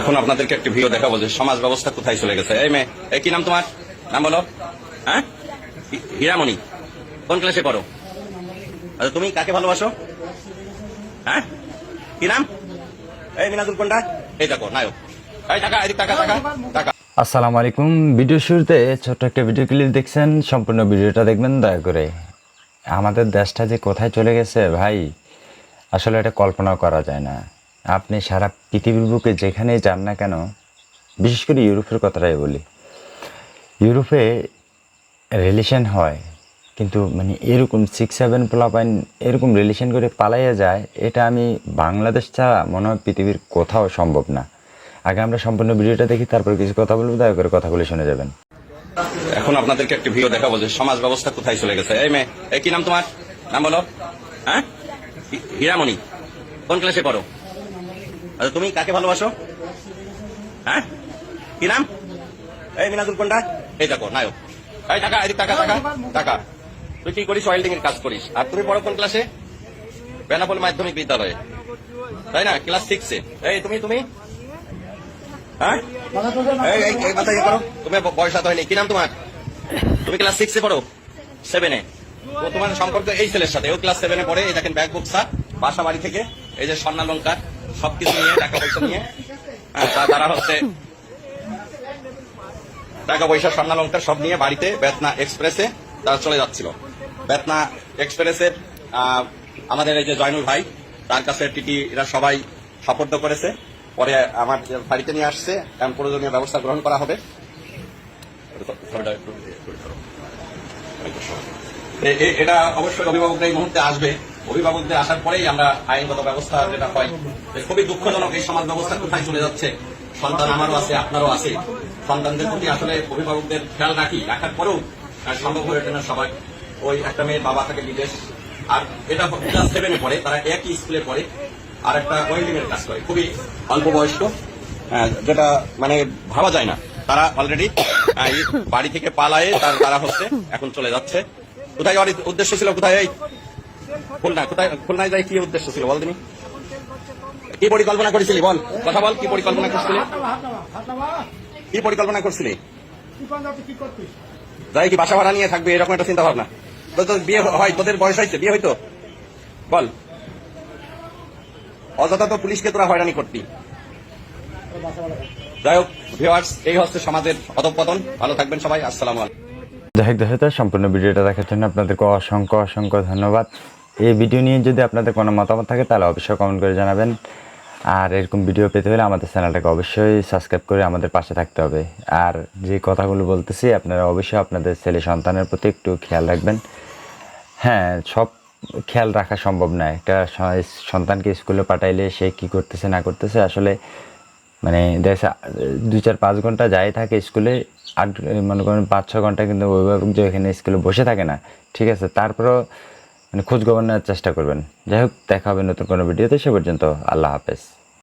এখন আপনাদেরকে একটি ভিডিও দেখাবো যে সমাজ ব্যবস্থা কোথায় চলে গেছে। এই মেয়ে, এই কি নাম তোমার? নাম বলো। হ্যাঁ? হীরামণি। কোন ক্লাসে পড়ো? আচ্ছা তুমি কাকে ভালোবাসো? হ্যাঁ? কি নাম? এই মিনাজুল কোনটা? এই দেখো, নায়ক। এই টাকা, এদিক টাকা টাকা টাকা। আসসালামু আলাইকুম। ভিডিও শুরুতে ছোট্ট একটা ভিডিও ক্লিপ দেখছেন। সম্পূর্ণ ভিডিওটা দেখবেন, দয়া করে। আমাদের দেশটা যে কোথায় চলে গেছে, ভাই, আসলে এটা কল্পনা করা যায় না। আপনি সারা পৃথিবীর বুকে যেখানেই যান না কেন, বিশেষ করে ইউরোপের কথাটাই বলি। ইউরোপে রিলেশন হয়, কিন্তু মানে এরকম সিক্স সেভেন প্লাপাইন এরকম রিলেশন করে পালাইয়া যায়, এটা আমি বাংলাদেশ ছাড়া মনে হয় পৃথিবীর কোথাও সম্ভব না। আগে আমরা সম্পূর্ণ ভিডিওটা দেখি, তারপর কিছু কথা বলব, দয়া করে কথাগুলো শুনে যাবেন। এখন আপনাদেরকে একটি ভিডিও দেখাবো যে সমাজ ব্যবস্থা কোথায় চলে গেছে। এই মেয়ে কি নাম তোমার? নাম বলো। হ্যাঁ? হীরামণি। কোন ক্লাসে পড়ো? আচ্ছা তুমি কাকে ভালোবাসো? হ্যাঁ? কি নাম? এই মিনাজুল কোনটা? এই দেখো, নায়ক। এই টাকা, এদিক টাকা টাকা টাকা। তুই কি করিস? ওয়েল্ডিং এর কাজ করিস। আর তুমি পড়ো কোন ক্লাসে? বেনাপোল মাধ্যমিক বিদ্যালয়ে। তাই না? ক্লাস সিক্সে এই, তুমি তুমি? হ্যাঁ? ইয়ে তুমি বয়স হাত হয়নি। কি নাম তোমার? তুমি ক্লাস সিক্সে পড়ো? সেভেনে তো তোমার সম্পর্ক এই ছেলের সাথে। ও ক্লাস সেভেনে পড়ে। এই দেখেন ব্যাগ বুকসা বাসা বাড়ি থেকে। এই যে স্বর্ণালঙ্কার। সবকিছু নিয়ে টাকা পয়সা নিয়ে হ্যাঁ, তারা হচ্ছে টাকা পয়সা স্বর্ণালঙ্কার সব নিয়ে বাড়িতে বেতনা এক্সপ্রেসে তারা চলে যাচ্ছিল। বেতনা এক্সপ্রেসের আমাদের এই যে জয়নুল ভাই তার কাছে টিটি এরা সবাই সাপোর্ট করেছে। পরে আমার বাড়িতে নিয়ে আসছে এখন প্রয়োজনীয় ব্যবস্থা গ্রহণ করা হবে। এটা অবশ্যই অভিভাবকরা এই মুহূর্তে আসবে। অভিভাবকদের আসার পরেই আমরা আইনগত ব্যবস্থা যেটা হয় খুবই দুঃখজনক এই সমাজ ব্যবস্থা কোথায় চলে যাচ্ছে। সন্তান আমারও আছে, আপনারও আছে। সন্তানদের প্রতি আসলে অভিভাবকদের খেয়াল রাখি, রাখার পরেও সম্ভব হয়ে ওঠে সবাই। ওই একটা মেয়ের বাবা থাকে বিদেশ, আর এটা ক্লাস সেভেনে পড়ে, তারা একই স্কুলে পড়ে, আর একটা ওয়েল্ডিং এর কাজ করে, খুবই অল্প বয়স্ক। যেটা মানে ভাবা যায় না। তারা অলরেডি বাড়ি থেকে পালায়ে তার হচ্ছে, এখন চলে যাচ্ছে। কোথায় উদ্দেশ্য ছিল কোথায় খুলনা কোথায়, খুলনায় যাই, কি উদ্দেশ্য ছিল বল তুমি কি পরিকল্পনা করেছিলি বল? কথা বল, কি পরিকল্পনা করছিলি? কি পরিকল্পনা করছিলি? যাই কি বাসা ভাড়া নিয়ে থাকবে, এরকম একটা চিন্তা ভাবনা তোর বিয়ে হয়, তোদের বয়স হয়েছে, বিয়ে হইতো? বল। অযথা তো পুলিশকে তোরা হয়রানি করতি। যাই হোক ভিওয়ার্স এই হচ্ছে সমাজের অধপতন। ভালো থাকবেন সবাই, আসসালামু আলাইকুম। যাই হোক সম্পূর্ণ ভিডিওটা দেখার জন্য আপনাদেরকে অসংখ্য অসংখ্য ধন্যবাদ। এই ভিডিও নিয়ে যদি আপনাদের কোনো মতামত থাকে, তাহলে অবশ্যই কমেন্ট করে জানাবেন। আর এরকম ভিডিও পেতে হলে আমাদের চ্যানেলটাকে অবশ্যই সাবস্ক্রাইব করে আমাদের পাশে থাকতে হবে। আর যে কথাগুলো বলতেছি, আপনারা অবশ্যই আপনাদের ছেলে সন্তানের প্রতি একটু খেয়াল রাখবেন। হ্যাঁ সব খেয়াল রাখা সম্ভব না। একটা সন্তানকে স্কুলে পাঠাইলে সে কি করতেছে, না করতেছে, আসলে মানে দেখা দুই চার পাঁচ ঘণ্টা যাই থাকে স্কুলে, আট, মনে করেন পাঁচ ছ ঘণ্টা কিন্তু অভিভাবক যে এখানে স্কুলে বসে থাকে না, ঠিক আছে? তারপরেও মানে খোঁজ নেওয়ার চেষ্টা করবেন। যাই হোক, দেখা হবে নতুন কোনো ভিডিওতে। সে পর্যন্ত আল্লাহ হাফেজ।